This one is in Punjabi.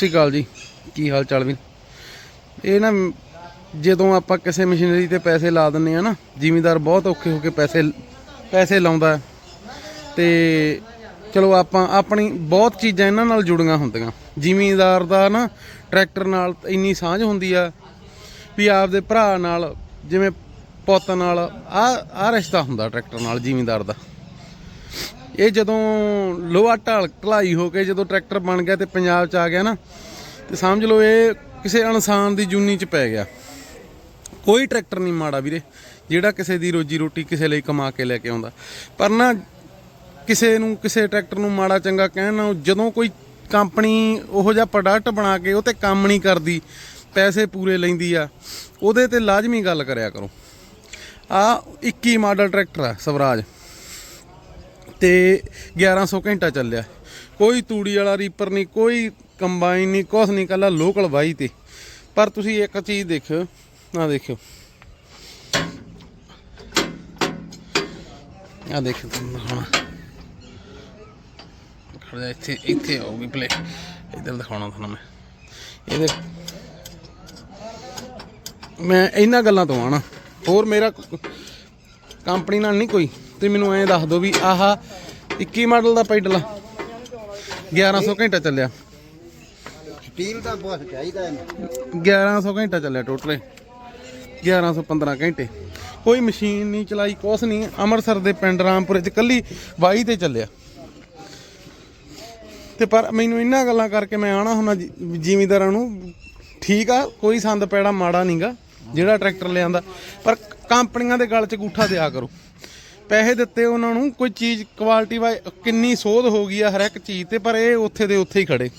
ਸਤਿ ਸ਼੍ਰੀ ਅਕਾਲ ਜੀ। ਕੀ ਹਾਲ ਚਾਲ ਵੀ ਇਹ ਨਾ, ਜਦੋਂ ਆਪਾਂ ਕਿਸੇ ਮਸ਼ੀਨਰੀ ਤੇ ਪੈਸੇ ਲਾ ਦਿੰਨੇ ਆ ਨਾ, ਜ਼ਿਮੀਦਾਰ ਬਹੁਤ ਔਖੇ ਹੋ ਕੇ ਪੈਸੇ ਪੈਸੇ ਲਾਉਂਦਾ ਹੈ। ਤੇ ਚਲੋ ਆਪਾਂ, ਆਪਣੀ ਬਹੁਤ ਚੀਜ਼ਾਂ ਇਹਨਾਂ ਨਾਲ ਜੁੜੀਆਂ ਹੁੰਦੀਆਂ। ਜ਼ਿਮੀਦਾਰ ਦਾ ਨਾ, ਟਰੈਕਟਰ ਨਾਲ ਇੰਨੀ ਸਾਂਝ ਹੁੰਦੀ ਆ ਵੀ ਆਪਦੇ ਭਰਾ ਨਾਲ, ਜਿਵੇਂ ਪੁੱਤ ਨਾਲ ਆ ਆ ਰਿਸ਼ਤਾ ਹੁੰਦਾ ਟਰੈਕਟਰ ਨਾਲ ਜ਼ਿਮੀਦਾਰ ਦਾ। ਇਹ ਜਦੋਂ ਲੋਹਾ ਢਾਲ ਢਲਾਈ ਹੋ ਕੇ ਜਦੋਂ ਟਰੈਕਟਰ ਬਣ ਗਿਆ ਤੇ ਪੰਜਾਬ ਚ ਆ ਗਿਆ ਨਾ, ਤੇ ਸਮਝ ਲਓ ਇਹ ਕਿਸੇ ਇਨਸਾਨ ਦੀ ਜੂਨੀ ਚ ਪੈ ਗਿਆ। ਕੋਈ ਟਰੈਕਟਰ ਨਹੀਂ ਮਾੜਾ ਵੀਰੇ, ਜਿਹੜਾ ਕਿਸੇ ਦੀ ਰੋਜੀ ਰੋਟੀ ਕਿਸੇ ਲਈ ਕਮਾ ਕੇ ਲੈ ਕੇ ਆਉਂਦਾ। ਪਰ ਨਾ ਕਿਸੇ ਨੂੰ, ਕਿਸੇ ਟਰੈਕਟਰ ਨੂੰ ਮਾੜਾ ਚੰਗਾ ਕਹਿਣ ਨਾਲੋਂ ਜਦੋਂ ਕੋਈ ਕੰਪਨੀ ਉਹੋ ਜਿਹਾ ਪ੍ਰੋਡਕਟ ਬਣਾ ਕੇ ਉਹ ਤੇ ਕੰਮ ਨਹੀਂ ਕਰਦੀ, ਪੈਸੇ ਪੂਰੇ ਲੈਂਦੀ ਆ, ਉਹਦੇ ਤੇ ਲਾਜ਼ਮੀ ਗੱਲ ਕਰਿਆ ਕਰੋ। ਆ 21 ਮਾਡਲ ਟਰੈਕਟਰ ਆ ਸਵਰਾਜ। ਤੇ 1100 ਘੰਟਾ ਚੱਲਿਆ। ਕੋਈ ਤੂੜੀ ਵਾਲਾ ਰੀਪਰ ਨਹੀਂ, ਕੋਈ ਕੰਬਾਈਨ ਨਹੀਂ, ਕੁਛ ਨਹੀਂ ਕੱਲਾ ਲੋਕਲ ਵਾਈ ਤੇ। ਪਰ ਤੁਸੀਂ ਇੱਕ ਚੀਜ਼ ਦੇਖਿਓ ਨਾ ਦੇਖਿਓ। ਆ ਦੇਖਿਓ ਤੁਹਾਨੂੰ ਦਿਖਾਉਣਾ ਖੜਾ ਇੱਥੇ ਇੱਥੇ ਆਉਗੀ ਪਲੇ ਇੱਧਰ ਦਿਖਾਉਣਾ ਤੁਹਾਨੂੰ ਮੈਂ। ਇਹਦੇ ਮੈਂ ਇਹਨਾਂ ਗੱਲਾਂ ਤੋਂ ਆਣਾ ਹੋਰ ਮੇਰਾ ਕੰਪਨੀ ਨਾਲ ਨਹੀਂ ਕੋਈ। ਤੇ ਮੈਨੂੰ ਐਂ ਦੱਸ ਦਿਓ ਵੀ ਆਹ 21 ਮਾਡਲ ਦਾ ਪੈਡਲ ਆ। 1100 ਘੰਟਾ ਚੱਲਿਆ। ਸਟੀਲ ਦਾ ਬਹੁਤ ਚਾਹੀਦਾ ਹੈ। 1100 ਘੰਟਾ ਚੱਲਿਆ ਟੋਟਲ 1115 ਘੰਟੇ। ਕੋਈ ਮਸ਼ੀਨ ਨਹੀਂ ਚਲਾਈ ਕੁਛ ਨਹੀਂ। ਅੰਮ੍ਰਿਤਸਰ ਦੇ ਪਿੰਡ ਰਾਮਪੁਰੇ ਚ ਕੱਲੀ ਬਾਈ ਤੇ ਚੱਲਿਆ। ਤੇ ਪਰ ਮੈਨੂੰ ਇਹਨਾਂ ਗੱਲਾਂ ਕਰਕੇ ਮੈਂ ਆਣਾ ਹੁੰਦਾ ਜ਼ਿਮੀਦਾਰਾਂ ਨੂੰ। ਠੀਕ ਆ ਕੋਈ ਸੰਦ ਪੈੜਾ ਮਾੜਾ ਨਹੀਂਗਾ ਜਿਹੜਾ ਟਰੈਕਟਰ ਲਿਆਂਦਾ। ਪਰ ਕੰਪਨੀਆਂ ਦੇ ਗਲ 'ਚ ਗੂਠਾ ਦਿਆ ਕਰੋ। ਪੈਸੇ ਦਿੱਤੇ ਉਹਨਾਂ ਨੂੰ, ਕੋਈ ਚੀਜ਼ ਕੁਆਲਿਟੀ ਵਾਈ ਕਿੰਨੀ ਸੋਧ ਹੋ ਗਈ ਆ ਹਰ ਇੱਕ ਚੀਜ਼ ਤੇ, ਪਰ ਇਹ ਉੱਥੇ ਦੇ ਉੱਥੇ ਹੀ ਖੜੇ।